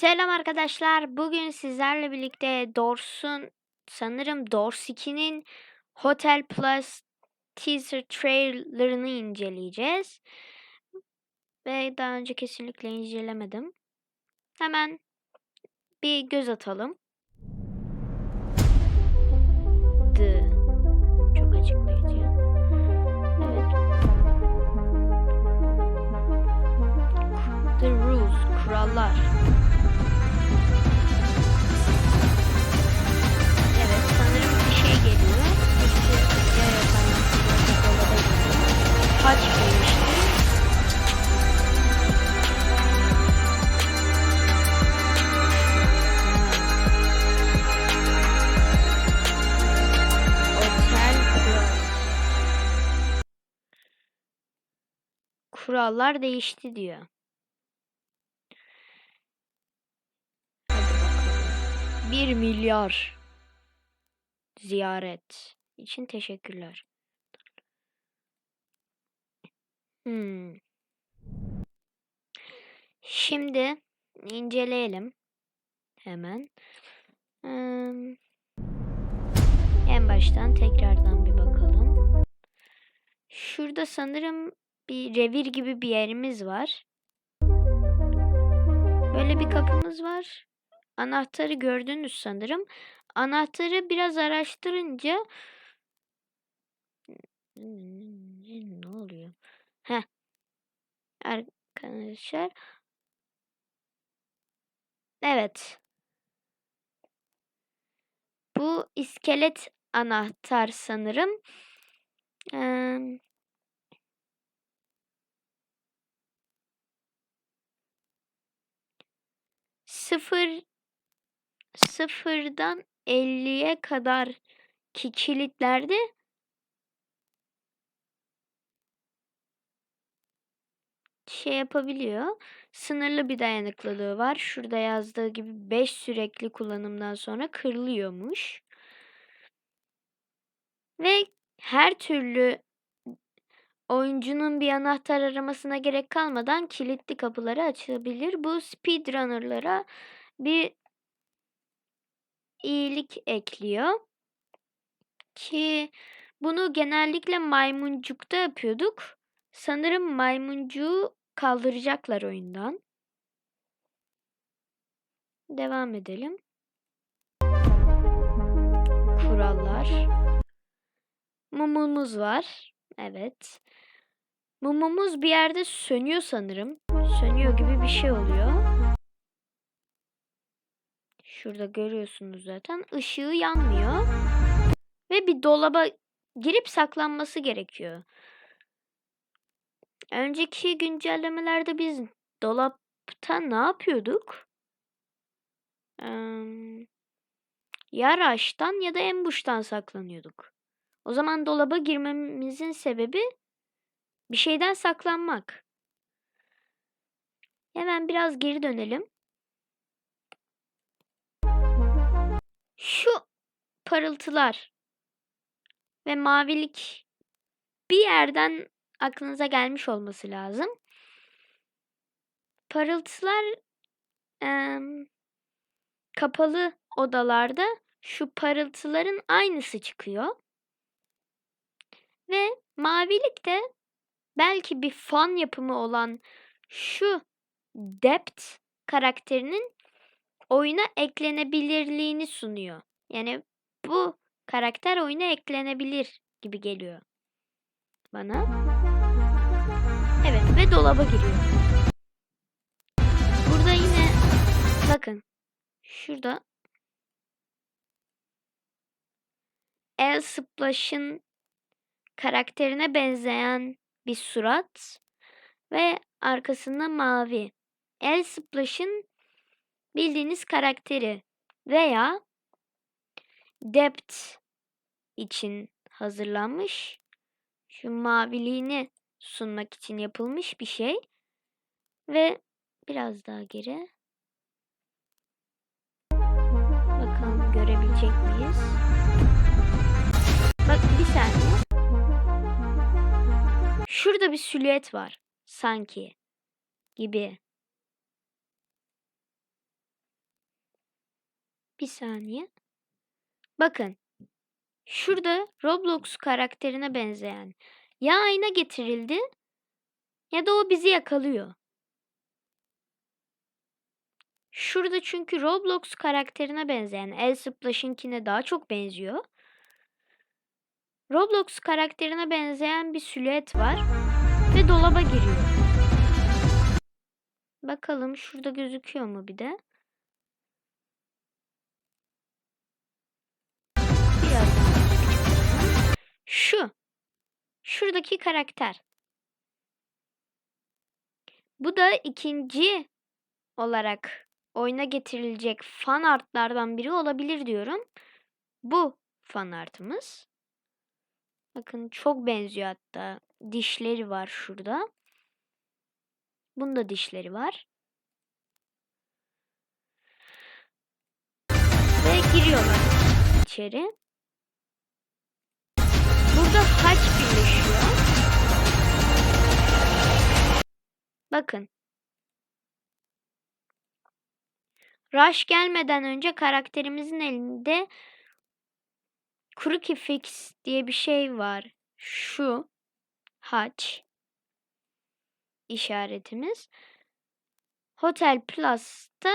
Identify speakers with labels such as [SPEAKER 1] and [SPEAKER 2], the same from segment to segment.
[SPEAKER 1] Selam arkadaşlar. Bugün sizlerle birlikte Doors'un sanırım Doors 2'nin Hotel Plus teaser trailer'ını inceleyeceğiz. Ve daha önce kesinlikle incelemedim. Hemen bir göz atalım. The. Çok açıklayıcı. Evet. The rules, kurallar. Kurallar değişti diyor. 1 milyar ziyaret için teşekkürler. Hmm. Şimdi inceleyelim hemen. Hmm. En baştan tekrardan bir bakalım. Şurada sanırım bir revir gibi bir yerimiz var. Böyle bir kapımız var. Anahtarı gördünüz sanırım. Anahtarı biraz araştırınca ne oluyor? Heh. Arkadaşlar. Evet. Bu iskelet anahtar sanırım. Eee sıfır sıfırdan 50'ye kadar ki kilitlerde şey yapabiliyor. Sınırlı bir dayanıklılığı var. Şurada yazdığı gibi 5 sürekli kullanımdan sonra kırılıyormuş. Ve her türlü oyuncunun bir anahtar aramasına gerek kalmadan kilitli kapıları açabilir. Bu speedrunner'lara bir iyilik ekliyor. Ki bunu genellikle maymuncukta yapıyorduk. Sanırım maymuncuğu kaldıracaklar oyundan. Devam edelim. Kurallar. Mumumuz var. Evet. Mumumuz bir yerde sönüyor sanırım. Sönüyor gibi bir şey oluyor. Şurada görüyorsunuz zaten. Işığı yanmıyor. Ve bir dolaba girip saklanması gerekiyor. Önceki güncellemelerde biz dolapta ne yapıyorduk? Ee, ya ya da embuştan saklanıyorduk. O zaman dolaba girmemizin sebebi bir şeyden saklanmak. Hemen biraz geri dönelim. Şu parıltılar ve mavilik bir yerden aklınıza gelmiş olması lazım. Parıltılar e, kapalı odalarda şu parıltıların aynısı çıkıyor. Ve mavilik de belki bir fan yapımı olan şu Depth karakterinin oyuna eklenebilirliğini sunuyor. Yani bu karakter oyuna eklenebilir gibi geliyor bana. Evet ve dolaba giriyor. Burada yine bakın şurada El Splash'ın karakterine benzeyen bir surat ve arkasında mavi. El Splash'ın bildiğiniz karakteri veya Depth için hazırlanmış şu maviliğini sunmak için yapılmış bir şey ve biraz daha geri bakalım görebilecek miyiz? Bak bir saniye. Şurada bir silüet var sanki gibi. Bir saniye. Bakın. Şurada Roblox karakterine benzeyen ya ayna getirildi ya da o bizi yakalıyor. Şurada çünkü Roblox karakterine benzeyen El Splash'inkine daha çok benziyor. Roblox karakterine benzeyen bir silüet var ve dolaba giriyor. Bakalım şurada gözüküyor mu bir de? Şu. Şuradaki karakter. Bu da ikinci olarak oyuna getirilecek fan artlardan biri olabilir diyorum. Bu fan artımız. Bakın çok benziyor hatta. Dişleri var şurada. Bunda dişleri var. Ve giriyorlar içeri. Burada haç birleşiyor. Bakın. Rush gelmeden önce karakterimizin elinde Fix diye bir şey var. Şu haç işaretimiz. Hotel Plus'ta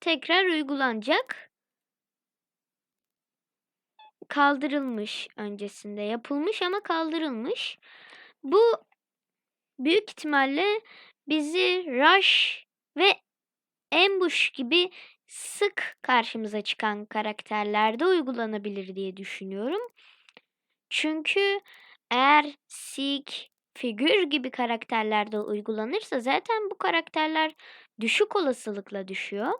[SPEAKER 1] tekrar uygulanacak. Kaldırılmış öncesinde yapılmış ama kaldırılmış. Bu büyük ihtimalle bizi Rush ve Ambush gibi sık karşımıza çıkan karakterlerde uygulanabilir diye düşünüyorum. Çünkü eğer Seek, figür gibi karakterlerde uygulanırsa zaten bu karakterler düşük olasılıkla düşüyor.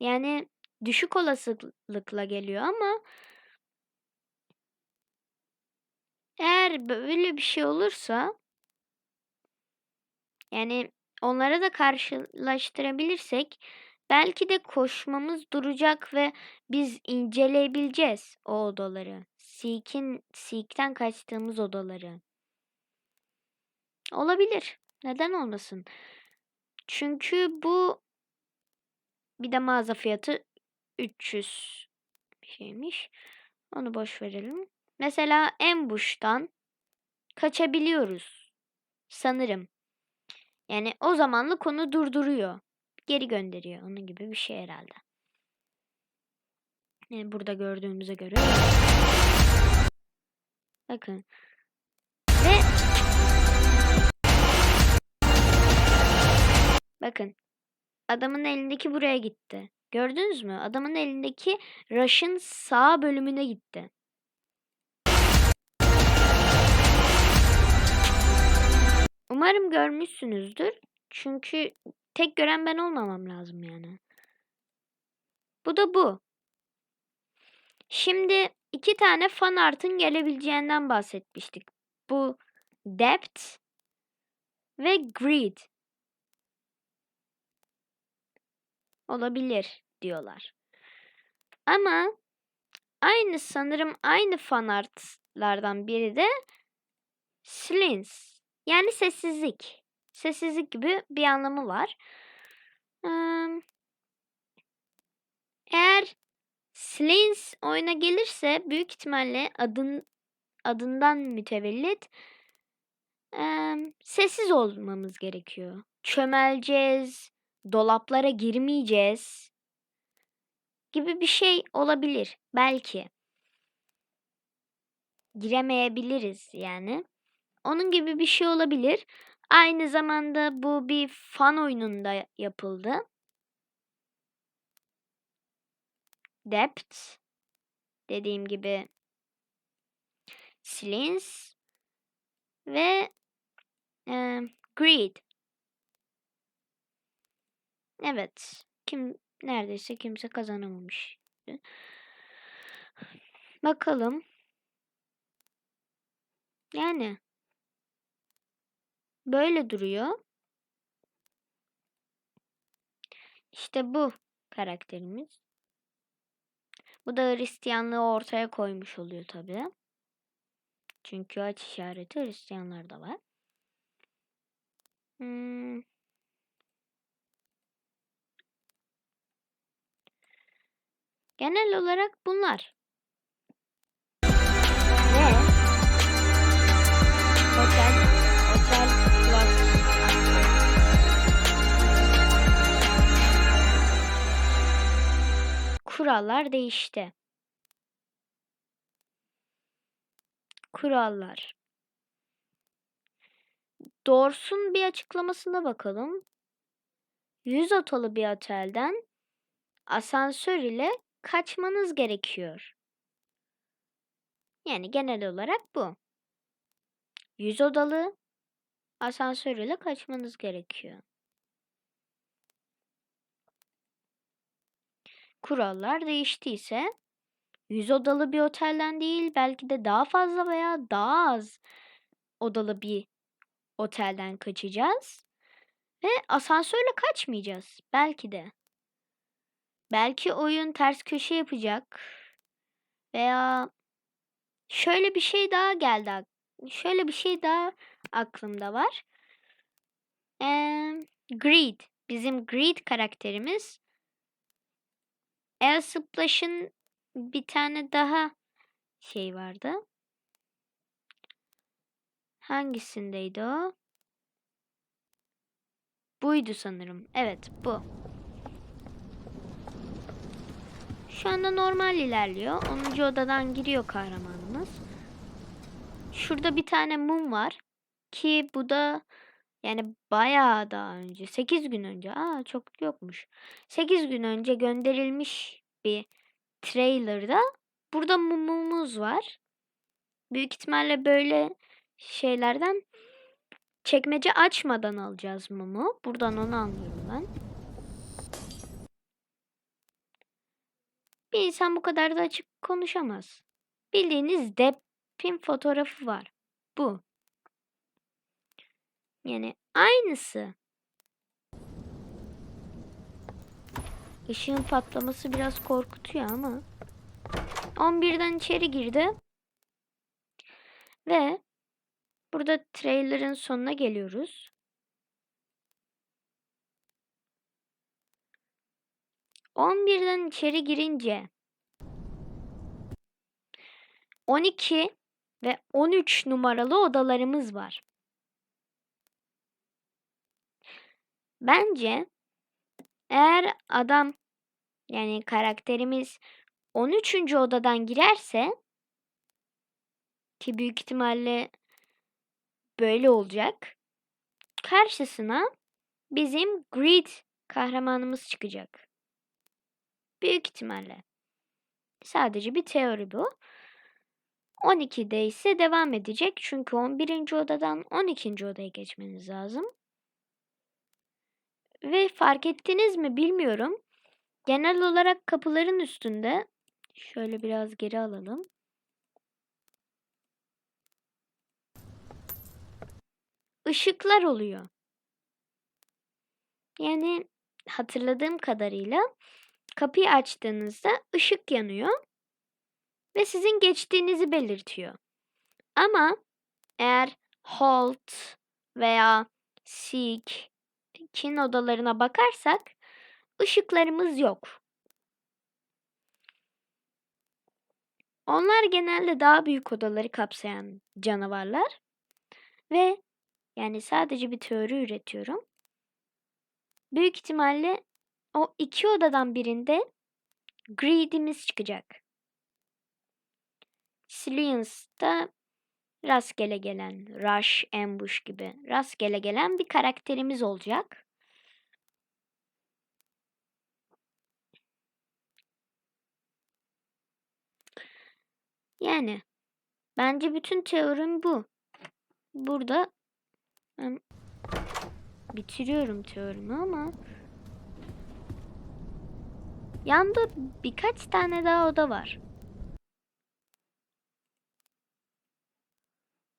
[SPEAKER 1] Yani düşük olasılıkla geliyor ama eğer böyle bir şey olursa yani onlara da karşılaştırabilirsek belki de koşmamız duracak ve biz inceleyebileceğiz o odaları. Seek'in Seek'ten kaçtığımız odaları. Olabilir. Neden olmasın? Çünkü bu bir de mağaza fiyatı 300 bir şeymiş. Onu boş verelim. Mesela Ambush'tan kaçabiliyoruz. Sanırım. Yani o zamanlık onu durduruyor. Geri gönderiyor. Onun gibi bir şey herhalde. Yani burada gördüğümüze göre. Bakın. Ve bakın. Adamın elindeki buraya gitti. Gördünüz mü? Adamın elindeki Rush'ın sağ bölümüne gitti. Umarım görmüşsünüzdür. Çünkü tek gören ben olmamam lazım yani. Bu da bu. Şimdi iki tane fan art'ın gelebileceğinden bahsetmiştik. Bu depth ve greed. Olabilir diyorlar. Ama aynı sanırım aynı fan art'lardan biri de slins. Yani sessizlik. Sessizlik gibi bir anlamı var. Eğer Slins oyuna gelirse büyük ihtimalle adın adından mütevellit sessiz olmamız gerekiyor. Çömeleceğiz, dolaplara girmeyeceğiz gibi bir şey olabilir belki. Giremeyebiliriz yani. Onun gibi bir şey olabilir. Aynı zamanda bu bir fan oyununda yapıldı. Depth dediğim gibi Slins ve e, Greed. Evet. Kim neredeyse kimse kazanamamış. Bakalım. Yani böyle duruyor. İşte bu karakterimiz. Bu da Hristiyanlığı ortaya koymuş oluyor tabii. Çünkü aç işareti Hristiyanlarda var. Hmm. Genel olarak bunlar. Kurallar değişti. Kurallar. Doors'un bir açıklamasına bakalım. 100 otalı bir otelden asansör ile kaçmanız gerekiyor. Yani genel olarak bu. 100 odalı asansör ile kaçmanız gerekiyor. Kurallar değiştiyse 100 odalı bir otelden değil belki de daha fazla veya daha az odalı bir otelden kaçacağız. Ve asansörle kaçmayacağız. Belki de. Belki oyun ters köşe yapacak. Veya şöyle bir şey daha geldi. Şöyle bir şey daha aklımda var. Ee, Greed. Bizim Greed karakterimiz El Splash'ın bir tane daha şey vardı. Hangisindeydi o? Buydu sanırım. Evet bu. Şu anda normal ilerliyor. 10. odadan giriyor kahramanımız. Şurada bir tane mum var. Ki bu da yani bayağı daha önce 8 gün önce aa çok yokmuş. 8 gün önce gönderilmiş bir trailer'da burada mumumuz var. Büyük ihtimalle böyle şeylerden çekmece açmadan alacağız mumu. Buradan onu anlıyorum ben. Bir insan bu kadar da açık konuşamaz. Bildiğiniz Depp'in fotoğrafı var. Bu. Yani aynısı. Işığın patlaması biraz korkutuyor ama. 11'den içeri girdi. Ve burada trailer'ın sonuna geliyoruz. On birden içeri girince 12 ve 13 numaralı odalarımız var. Bence eğer adam yani karakterimiz 13. odadan girerse ki büyük ihtimalle böyle olacak. Karşısına bizim Greed kahramanımız çıkacak. Büyük ihtimalle. Sadece bir teori bu. 12'de ise devam edecek. Çünkü 11. odadan 12. odaya geçmeniz lazım. Ve fark ettiniz mi bilmiyorum. Genel olarak kapıların üstünde şöyle biraz geri alalım. Işıklar oluyor. Yani hatırladığım kadarıyla kapıyı açtığınızda ışık yanıyor ve sizin geçtiğinizi belirtiyor. Ama eğer halt veya seek kin odalarına bakarsak ışıklarımız yok. Onlar genelde daha büyük odaları kapsayan canavarlar ve yani sadece bir teori üretiyorum. Büyük ihtimalle o iki odadan birinde Greed'imiz çıkacak. Siliens'ta rastgele gelen, Rush, Ambush gibi rastgele gelen bir karakterimiz olacak. Yani bence bütün teorim bu. Burada ben bitiriyorum teorimi ama yanda birkaç tane daha oda var.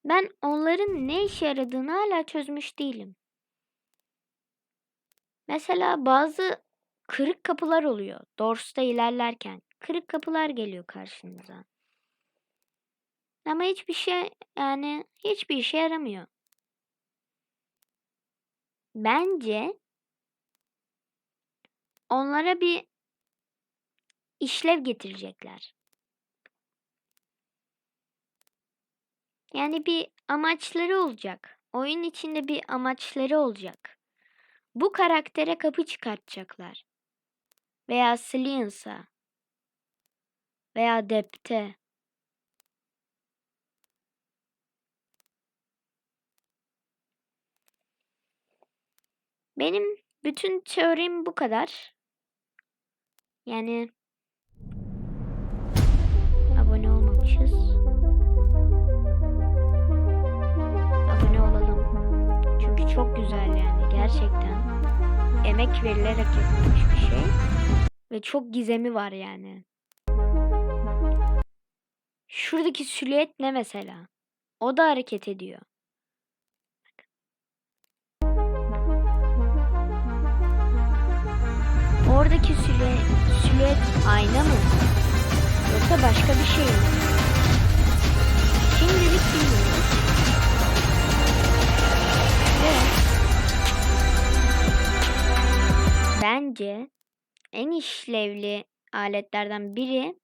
[SPEAKER 1] Ben onların ne işe yaradığını hala çözmüş değilim. Mesela bazı kırık kapılar oluyor. Doors'ta ilerlerken kırık kapılar geliyor karşınıza. Ama hiçbir şey yani hiçbir işe yaramıyor. Bence onlara bir işlev getirecekler. Yani bir amaçları olacak. Oyun içinde bir amaçları olacak. Bu karaktere kapı çıkartacaklar. Veya Sliens'a. Veya Dep'te. Benim bütün teorim bu kadar. Yani abone olmamışız. Çok güzel yani gerçekten. Emek verilerek yapılmış bir şey. Ve çok gizemi var yani. Şuradaki silüet ne mesela? O da hareket ediyor. Oradaki silüet, silüet ayna mı? Yoksa başka bir şey mi? Şimdilik bilmiyoruz. Bence en işlevli aletlerden biri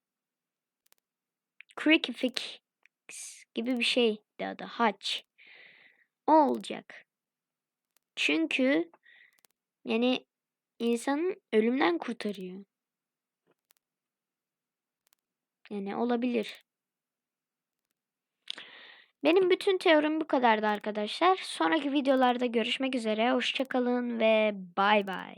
[SPEAKER 1] Crickifix gibi bir şey adı haç. O olacak. Çünkü yani insanın ölümden kurtarıyor. Yani olabilir. Benim bütün teorim bu kadardı arkadaşlar. Sonraki videolarda görüşmek üzere. Hoşçakalın ve bay bay.